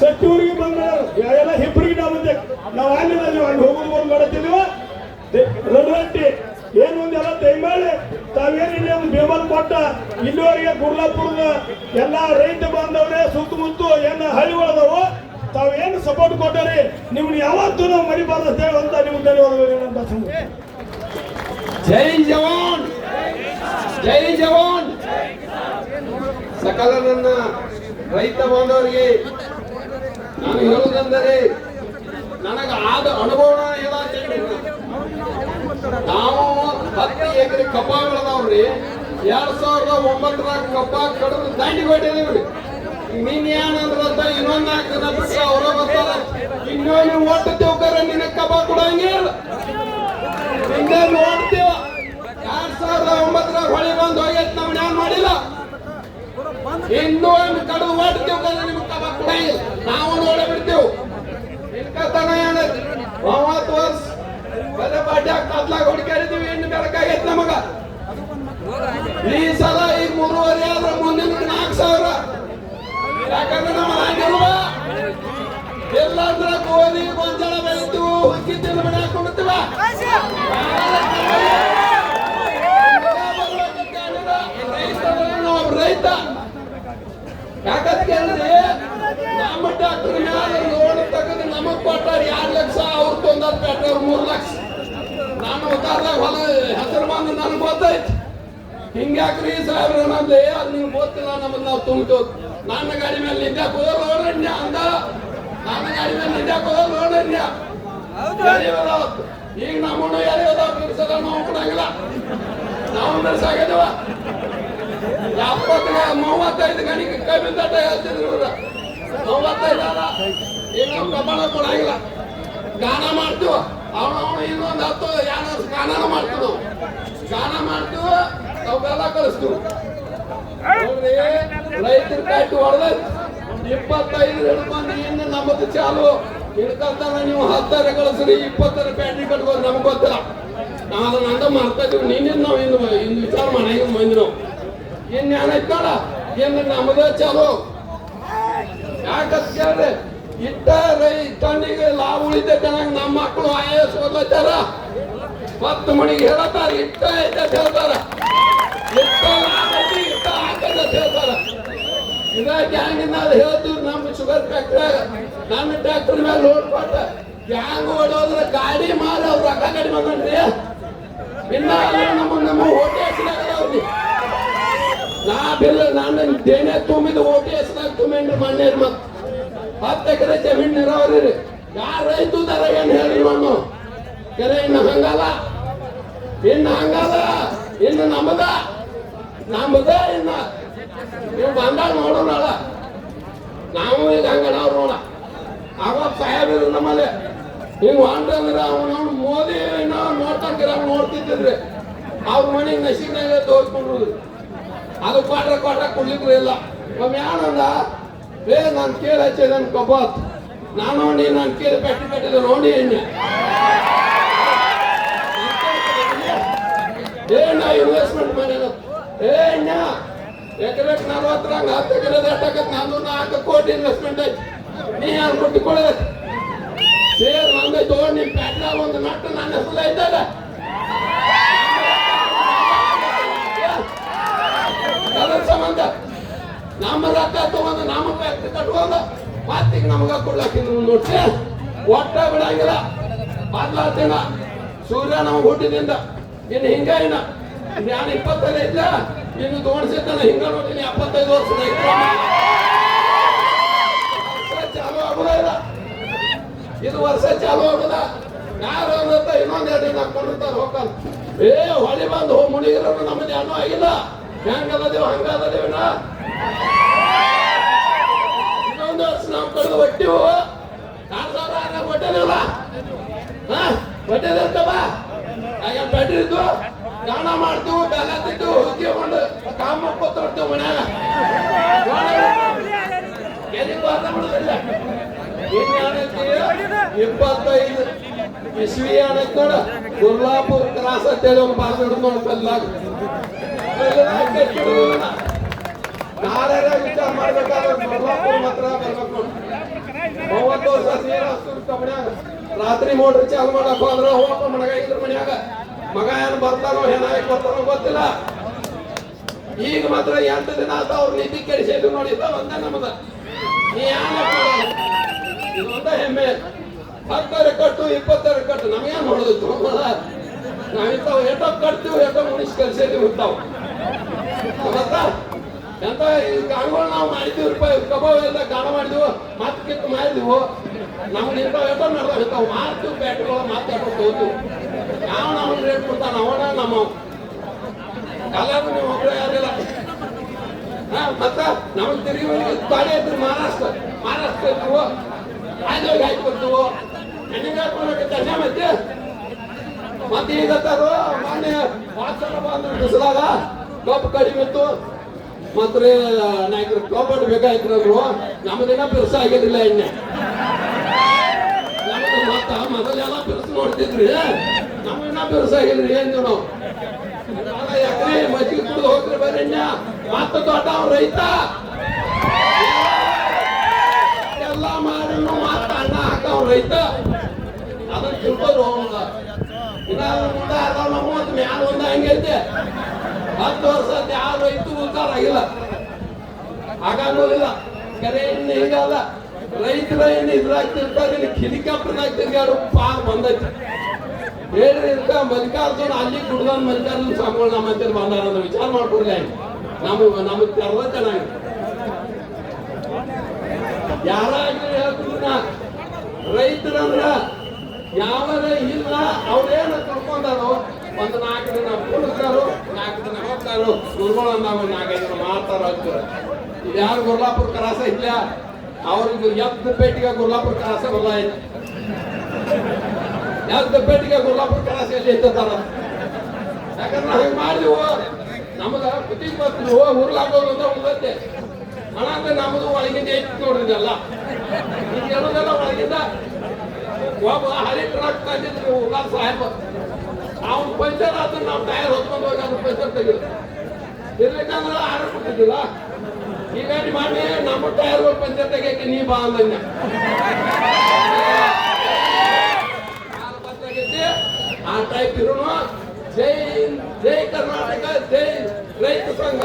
ಸಚಿವರಿಗೆ ಬಂದ ಎಲ್ಲ ಹಿಬ್ಬರಿಗೆ ನಾವು ನಾವು ಅಲ್ಲಿ ಅಲ್ಲಿ ಹೋಗೋದು ಬಂದು ಮಾಡತ್ತಿದ್ವಿ ರಡಗಟ್ಟಿ ಏನು ಒಂದೆಲ್ಲ ದಯಮಾಡಿ ತಾವೇನಿಲ್ಲ ಒಂದು ಬೆಂಬಲ ಕೊಟ್ಟ ಇಲ್ಲಿವರೆಗೆ ಗುರ್ಲಾಪುರದ ಎಲ್ಲ ರೈತ ಬಾಂಧವರೇ, ಸುತ್ತಮುತ್ತ ಏನು ಹಳ್ಳಿಗಳದಾವು ತಾವೇನು ಸಪೋರ್ಟ್ ಕೊಟ್ಟರಿ ನಿಮ್ಗೆ ಯಾವತ್ತೂ ನಾವು ಮರಿಬಾರ್ದು ಅಂತ ನಿಮ್ಗೆ ಧನ್ಯವಾದಗಳು ಜೈ ಜವಾನ್! ಜೈ ಜವಾನ್! ಸಕಲ ನನ್ನ ರೈತ ಬಾಂಧವರಿಗೆ ನಾನು ಹೇಳುವುದೆಂದರೆ ನನಗೆ ಆದ ಅನುಭವ ನಾವು ಹತ್ತು ಎಕರೆ ಕಬ್ಬ ಬೆಳೆದವ್ರಿ ಎರಡ್ ಸಾವಿರದ ಒಂಬತ್ತರಾಗ ಕಬ್ಬ ಕಡಿದು ದಂಡಿಗೆ ಹೊಟ್ಟಿದೀವ್ರಿ ನಿನ್ ಏನಂದ್ರಂತ ಇನ್ನೊಂದ್ ನಾಲ್ಕು ದಿನ ಬಿಟ್ಟು ಅವ್ರ ಬರ್ತಾರ. ಇನ್ನೊಂದು ಒಟ್ಟು ತಿಳ್ಕರ ನಿನ್ನ ಕಬ್ಬ ಕೊಡಂಗಿಲ್ಲ ಹಿಂದೆ ನೋಡ್ತೀವ ಎರಡ್ ಸಾವಿರದ ಒಂಬತ್ತರಾಗ ಹೊಳಿ ಬಂದು ಹೋಗೈತೆ ನಾವು ನ್ಯಾಯ ಮಾಡಿಲ್ಲ. ಇನ್ನೂ ಒಂದು ಕಡಿದು ಮಾಡ್ತೇವೆ ಕದ್ರೆ ನಿಮ್ಗೆ ಕಬ ಕೊಡಂಗಿಲ್ಲ ನಾವು ಮೂವತ್ತು ವರ್ಷ ಬರೀ ಬಾಡ್ಯಾಗ ಕತ್ಲಾಗ ಹುಡುಕಾಡಿದೀವಿ ಇನ್ನು ಬೆಳಕಾಗೈತೆ ನಮಗ ಈ ಸಲ ಈಗ ಮೂರುವರೆ ಆದ್ರೆ ಮುಂದಿನ ನಾಲ್ಕು ಸಾವಿರ. ಯಾಕಂದ್ರೆ ನಮ್ಮ ಆಗಿಲ್ವಾ ಎಲ್ಲಾಂದ್ರ ಗೋಧಿ, ಗೊಂಜಾಳ ಬೆಳಿತೀವಿ ಹುಕ್ಕಿ ತಿನ್ನ ಮನೆ ಹಾಕೊಂಡಿರ್ತೀವ ರೈತ. ಯಾಕಂತ ಕೇಳಿದ್ರೆ ನಮ್ಮ ಡಾಕ್ಟರ್ ಮ್ಯಾಲ ನಮಗ್ ಕೊಟ್ಟಾರ ಎರಡ್ ಲಕ್ಷ, ಅವ್ರು ತೊಂದಾರ ಪೆಟ್ರೋಲ್ ಮೂರ್ ಲಕ್ಷ. ನಾನು ಉತ್ತಾರದಾಗ ಹೊಲ, ಹೆಸರು ಬಂದು ನನಗೆ ಗೊತ್ತೈತಿ. ಹಿಂಗ್ಯಾಕ್ರಿ ಸಾಹೇಬ್ರ, ನಮ್ದು ಅದು ನಿಮ್ಗೆ ಗೊತ್ತಿಲ್ಲ ನಮ್ಮನ್ನ ನಾವು ತುಂಬಿತು ನನ್ನ ಗಾಡಿ ಮೇಲೆ ನಿಂದ್ಯಾಕ ನೋಡ್ರಣ್ಯ ಅಂದ. ನನ್ನ ಗಾಡಿ ಮೇಲೆ ನಿಂದ್ಯಾಕ ನೋಡ್ರಣ್ಯ. ಈಗ ನಮ್ಮನ್ನು ಹೋದ ಬಿಡಿಸದ ನಾವು ಕೊಡಂಗಿಲ್ಲ ನಾವು ಬಿಡಿಸಾಗಿದವ ಎಪ್ಪತ್ತ ಮೂವತ್ತೈದು ಗಣಿಗೆ ಕಮ್ಮಿ ತಟ್ಟ ಹೇಳ್ತಿದ್ರು ಇವ್ರು. ಮೂವತ್ತೈದು ಪ್ರಮಾಣ ಕೊಡಂಗಿಲ್ಲ ಗಾನ ಮಾಡ್ತೀವ. ಅವನು ಅವನು ಇನ್ನೊಂದು ಹತ್ತು, ಎರಡು ಗಾನ ಮಾಡ್ತೀವಿ ಗಾನ ಮಾಡ್ತೀವ ಅವೆಲ್ಲ ಕಳಿಸ್ತೀವಿ ನೋಡ್ರಿ, ರೈತರ ಕಟ್ಟು ಹೊಡೆದ ಇಪ್ಪತ್ತೈದು ಹಿಡ್ಕೊಂಡು ಇನ್ನು ನಮ್ಮದು ಚಾಲು. ಹಿಡ್ಕಂತಾನ ನೀವು ಹತ್ತರ ಕಳಿಸ್ರಿ, ಇಪ್ಪತ್ತರ ಬ್ಯಾಟ್ರಿ ಕಟ್ಬೋದು, ನಮ್ಗೆ ಗೊತ್ತಿಲ್ಲ. ನಾವು ಅದನ್ನ ಹಂಗ ಮಾಡ್ತಾ ಇದ್ದೀವಿ ನೀನಿನ್ ನಾವು ಇನ್ನು ಇನ್ನು ವಿಚಾರ ಮಾಡಿ ಮಂದಿ ನಾವು. ಇನ್ ಏನಾಯ್ತಾಳ ಇನ್ನು ನಮ್ಮದ ಚಾಲು. ಯಾಕಂತ ಕೇಳ್ರಿ ಇಟ್ಟ ರೈತನಿಗೆ ಲಾಭ ಉಳಿತೈತೆ ನಂಗೆ ನಮ್ಮ ಮಕ್ಕಳು ಐ ಎಸ್ ಓದ್ಲತ್ತಾರ ಹತ್ತು ಮಣಿಗೆ ಹೇಳತ್ತಾರ, ಇಟ್ಟ ಐತೆ ಅಂತ ಹೇಳ್ತಾರ. ಇಟ್ಟ ಇಟ್ಟ ಹಾಕದ ಹೇಳ್ತಾರ. ಇದ ಗ್ಯಾಂಗಿನ ಹೇಳ್ತೀವಿ ನಮ್ಮ ಶುಗರ್ ಫ್ಯಾಕ್ಟ್ರಿಯಾಗ ನನ್ನ ಟ್ರ್ಯಾಕ್ಟರ್ ಮೇಲೆ ಲೋಡ್ ಕೊಟ್ಟ. ಗ್ಯಾಂಗ್ ಓಡೋದ್ರ ಗಾಡಿ ಮಾರಿ, ಅವ್ರ ರೊಕ್ಕ ಕಡಿಮೆ ಮಾಡ್ರಿ ಇನ್ನ ನಮ್ಮ ನಮ್ಮ ಓಟಿ ಹೆಸರಾಗದವ್ರಿ ನಾ ಬಿಲ್ ನಾನು ದೇನೆ ತುಂಬಿದ ಓಟಿ ಹೆಸರಾಗ ತುಂಬೇನ್ರಿ ಮಣ್ಣೇರಿ ಮತ್ ಹತ್ತು ಎಕರೆ ಜಮೀನ್ ನೀರಾವರಿ ರೀ ಯಾರ ರೈತ ದರ ಏನ್ ಹೇಳಿ ನಾನು ಕೆರೆ ಇನ್ನು ಹಂಗಲ್ಲ. ಇನ್ನು ಹಂಗಲ್ಲ. ಇನ್ನು ನಮ್ಮದ ನಮ್ಮದ ಇನ್ನ ನೀವು ಬಂದಾಗ ನೋಡೋಣ ನಾವು ಈಗ ಹಂಗ ನಾವು ನೋಡ. ಅವಾಗ ಸಾಹೇಬ್ರು ನಮ್ಮಲ್ಲಿ. ಹಿಂಗ್ ಹೊಂಟಂದ್ರೆ ಅವನು ಮೋದಿ ನಾವು ನೋಡ್ತಂಗಿರ ನೋಡ್ತಿದ್ರಿ ಅವ್ರ ಮನೆ ನಶಿಕ್ನಾಗ ತೋರ್ಸ್ಕೊಂಡ್ರು. ಅದು ಕೊಟ್ರೆ ಕೊಟ್ರೆ ಕೊಡ್ಲಿಕ್ಕೂ ಇಲ್ಲ. ಒಮ್ಮೆ ಏನಂದ ಏ, ನಾನು ಕೇಳಿ ಹಚ್ಚಿ ನನ್ನ ಕಬ್ಬತ್ ನಾನು ನೋಡಿ, ನಾನು ಕೇಳಿ ಪೆಟ್ಟಿ ಕಟ್ಟಿದ ನೋಡಿ ಎಣ್ಣೆ. ಏನ ಇನ್ವೆಸ್ಟ್ಮೆಂಟ್ ಮಾಡಿದ ಏ ಅಣ್ಣ ಎಕರೆ ನಲ್ವತ್ತರಂಗ ಹತ್ತು ಎಕರೆ ಎಷ್ಟಾಗತ್ತೆ ನಾನು ನಾಲ್ಕು ಕೋಟಿ ಇನ್ವೆಸ್ಟ್ಮೆಂಟ್ ಐತಿ ನೀ ಯಾರು ಕೊಟ್ಟಿಕೊಳ್ಳದ ಸೇರ್ ನಂದೆ ತಗೊಂಡು ನಿಮ್ಮ ಪ್ಯಾಟ್ನಾಗ ಒಂದು ನಟ್ಟು ನನ್ನ ಹೆಸರು ಐತಲ್ಲ ಅದ್ರ ಸಂಬಂಧ ನಮ್ಮ ರೊಕ್ಕ ತಗೊಂಡು ನಮ್ಮ ಕಟ್ಕೊಂಡು ಮತ್ತೀಗ ನಮಗ ಕೊಡ್ಲಕ್ಕ ನೋಡ್ಸಿ ಒಟ್ಟ ಬಿಡಂಗಿಲ್ಲ. ಬದ್ಲಾತಿನ ಸೂರ್ಯ ನಾವು ಹುಟ್ಟಿದಿಂದ ಇನ್ನು ಹಿಂಗ ಇನ್ನ. ನಾನು ಇಪ್ಪತ್ತೈದು ಐತ್ಲ? ಇನ್ನು ತೋಣಿಸಿದ್ದಾನ ಹಿಂಗ ನೋಡ್ತೀನಿ ಎಪ್ಪತ್ತೈದು ವರ್ಷ ಚಾಲು ಆಗುದ ಇಲ್ಲ. ಇದು ವರ್ಷ ಚಾಲು ಆಗುದ. ಯಾರು ಅನ್ನತ್ತ ಇನ್ನೊಂದ್ ಎರಡು ದಿನ ಕೊಂಡಿರ್ತಾರ ಹೋಗಲ್ಲ ಏ, ಹೊಳಿ ಬಂದು ಹೋಗಿ ಮುಣಿಗಿರೋರು ನಮ್ಮದು ಏನೂ ಆಗಿಲ್ಲ. ಹೆಂಗಲ್ಲದೇವ್ ಹಂಗಲ್ಲದೇವಿನ ಇನ್ನೊಂದು ವರ್ಷ ನಾವು ಕಳೆದು ಆರಾಗ ಹೊಟ್ಟೆದಿಲ್ಲ ಹಾ ಹೊಟ್ಟೆದಿರ್ತವ ಆಗ ಬ್ಯಾಟ್ರಿ ಇದ್ದು ಗಾಣ ಮಾಡ್ತೀವಿ ಬೆಲ್ಲ ತಿಟ್ಟು ಕೊಂಡು ಕಾಮ ಕೂತ್ಕೊಡ್ತೀವಿ ಮನ್ಯಾಗ ಎಲ್ಲಿ ಇಪ್ಪತ್ತೈದು. ಇಸ್ವಿ ಏನೈತಿ ನೋಡ. ಕ್ರಾಸ್ ಅಂತೇಳಿ ಒಂದು ಬಾರ್ದ ಹಿಡ್ಕೊಂಡು ಕಲ್ಲಾಗ ನಾಳೆ ವಿಚಾರ ಮಾಡ್ಬೇಕಾದ್ರೆ ಮಾತ್ರ ಬರ್ಬೇಕು. ವರ್ಷ ಇರ್ತಾವ ಮನ್ಯಾಗ ರಾತ್ರಿ ಮೋಟ್ರ್ ಚಾಲು ಮಾಡಪ್ಪ ಅಂದ್ರೆ ಹೋಗಪ್ಪ ಮನಗ ಇದ್ರ ಮನ್ಯಾಗ. ಮಗ ಏನ್ ಬರ್ತಾನೋ ಏನಾಗಿ ಬರ್ತಾರೋ ಗೊತ್ತಿಲ್ಲ. ಈಗ ಮಾತ್ರ ಎಂಟು ದಿನ ಆತ ಅವ್ರ ನಿಧಿ ಕೆಡಿಸಿದ್ರು ನೋಡಿ ಒಂದೇ ನಮ್ಮದ ನೀ ಇದೊಂದ ಹೆಮ್ಮೆ. ಹತ್ತರ ಕಟ್ಟು, ಇಪ್ಪತ್ತರ ಕಟ್ಟು, ನಮಗೇನ್ ನೋಡುದು ನಾವಿಂತಾವ್ ಎಟೋ ಕಟ್ತೀವಿ ಎಟೋ ಮುನಿಸ್ ಕಲ್ಸಿದೀವಿ ಗೊತ್ತಾ? ಎಂತ ಈ ಗಾಣಗಳು ನಾವು ಮಾಡಿದ್ದೀವಿ, ರೂಪಾಯಿ ಕಬಾವ್ ಎಲ್ಲ ಗಾಣ ಮಾಡಿದ್ವು ಮತ್ತೆ ಕಿತ್ತು ಮಾಡಿದ್ವು, ನಮ್ಗೆ ಇಂಥವು ಎಲ್ಲ ನಡೆದ ಮಾತು ಬ್ಯಾಟ್ರಿಗಳು ಎಷ್ಟೋ ತೋತು ಯಾವ ನಮ್ಗೆ ರೇಟ್ ಕೊಡ್ತಾನ ಅವನ ನಮ್ಮ ಎಲ್ಲರೂ ನೀವು ಒಬ್ಬರೇ ಯಾರಿಲ್ಲ ಮತ್ತ ನಮಗೆ ತಿರುಗಿ ತಾನೇ ಇದ್ರು ಮಹಾರಾಷ್ಟ್ರ ಮಹಾರಾಷ್ಟ್ರ ಇದ್ರು ಆಯ್ದೋಗಿ ಹಾಕ್ಕೊಡ್ತೀವು ಹೆಣ್ಣಿಗೆ ಹಾಕೊಳಕ್ಕೆ ದಶ ಮತ್ತೆ ಮತ್ತೆ ಈಗ ಮಾನ್ಯ ವಾಚನ ಬಂದ್ರು ಬಿಸಿಲಾಗ ಕಬ್ಬು ಕಡಿಮೆ ಇತ್ತು. ಮತ್ತೆ ನಾಯಕರು ಕಾಪಾಡ್ ಬೇಕಾಯ್ತು ನಮ್ದೇನ ಬಿರ್ಸ ಆಗಿರಲಿಲ್ಲ ಎಣ್ಣೆ ನಮ್ದು ಮತ್ತ ಮೊದಲೆಲ್ಲ ಬಿರ್ಸು ನೋಡ್ತಿದ್ರಿ. ನಮ್ಮಿನ್ನ ಬಿರ್ಸಾಗಿಲ್ರಿ ಏನ್ ನಾವು ಮಜ್ಜಿಗೆ ಹೋಗ್ರಿ ಬರಣ್ಣ ಮತ್ತ ದೊಡ್ಡ ರೈತ. ಎಲ್ಲ ಮಾಡಿ ಮತ್ತ ಅಣ್ಣ ರೈತ. ಅದನ್ನ ತಿಳ್ಕೊರು ಅವನ ಅದಾವ ನಮ್ಮ ಹತ್ತು ವರ್ಷ ಯಾವ ರೈತ ಉದ್ದಾರ ಆಗಿಲ್ಲ. ಹಾಗಾಗೋದಿಲ್ಲ ಕರೆ ಹೀಗಲ್ಲ ರೈತರ ಏನು ಇದ್ರಾಗ ತಿರ್ತಾರೆ ಇಲ್ಲಿ ಹೆಲಿಕಾಪ್ಟರ್ನಾಗ ತಿರ್ಗಾಡು ಪಾರ್ ಬಂದೈತಿ. ಹೇಳ್ರಿ ಇರ್ತ ಮಲ್ಲಿಕಾರ್ಜುನ, ಅಲ್ಲಿ ಕುಡ್ದಾನ ಮಲ್ಲಿಕಾರ್ಜುನ ಸ್ವಾಮಿಗಳು ನಮ್ಮ ಅಂತ ಬಂದಾರ ಅಂತ ವಿಚಾರ ಮಾಡ್ಕೊಡ್ಲಿ ನಮಗೆ ನಮಗೆ ತೆರೆದ ಚೆನ್ನಾಗಿ ಯಾರಾಗ್ಲಿ ಹೇಳ್ತೀನಿ ನಾ ರೈತರಂದ್ರ ಯಾವಾಗ ಇಲ್ಲ, ಅವ್ರೇನು ತಿಳ್ಕೊಂಡಾರೋ ಒಂದು ನಾಲ್ಕು ದಿನ ಕೂಡಿಸ್ತಾರು, ನಾಲ್ಕು ದಿನ ಹೋಗ್ತಾರು. ಗುರುಗಳು ನಾವು ನಾಲ್ಕೈದು ದಿನ ಮಾಡ್ತಾರ ಯಾರು ಗುರ್ಲಾಪುರ ಕ್ರಾಸ ಇಲ್ಲ ಅವ್ರಿಗೆ ಎದ್ದು ಪೇಟಿಗೆ ಗುರ್ಲಾಪುರ ಕ್ರಾಸ ಬಲ್ಲ ಐತಿ ಎದ್ದು ಪೇಟಿಗೆ ಗುರ್ಲಾಪುರ ಕ್ರಾಸ ಎಲ್ಲಿ ಇದ್ದಾರ ಯಾಕಂದ್ರೆ ಹಂಗೆ ಮಾಡಿದೆವು? ನಮಗ ಬುದ್ಧಿಗೆ ಬರ್ತೀವಿ ಊರ್ಲಾಗೋದು ಅಂತ ಉಳಿದತ್ತೆ ಹಣ ಅಂದ್ರೆ ನಮ್ಮದು ಒಳಗಿಂದ ಐತಿ ನೋಡ್ರಿದೆಲ್ಲ ಈಗ ಹೇಳೋದೆಲ್ಲ ಒಳಗಿಂದ ಒಬ್ಬ ಹಳಿ ಟ್ರಕ್ ತಂದಿದ್ರು ಉರ್ಲಾ ಸಾಹೇಬ. ಅವನು ಪಂಚರ್ ಆದ್ರೆ ನಾವು ಟೈರ್ ಹೊತ್ಕೊಂಡು ಹೋಗಿ ಅವ್ನು ಪಂಚರ್ ತೆಗಿಲ್ಲ ಇರ್ಲಿಕ್ಕಂದ್ರೆ ಆರು ಕೊಟ್ಟಿದ್ದಿಲ್ಲ ಈಗ ಮಾಡಿ ನಮ್ಮ ಟೈರ್ ಪಂಚರ್ ತೆಗಿಯಕ್ಕೆ ನೀ ಬಾ ಅಂದ ಆ ಟೈಪ್ ಇರೋನು ಜೈ ಜೈ ಕರ್ನಾಟಕ ಜೈ ರೈತ ಸಂಘ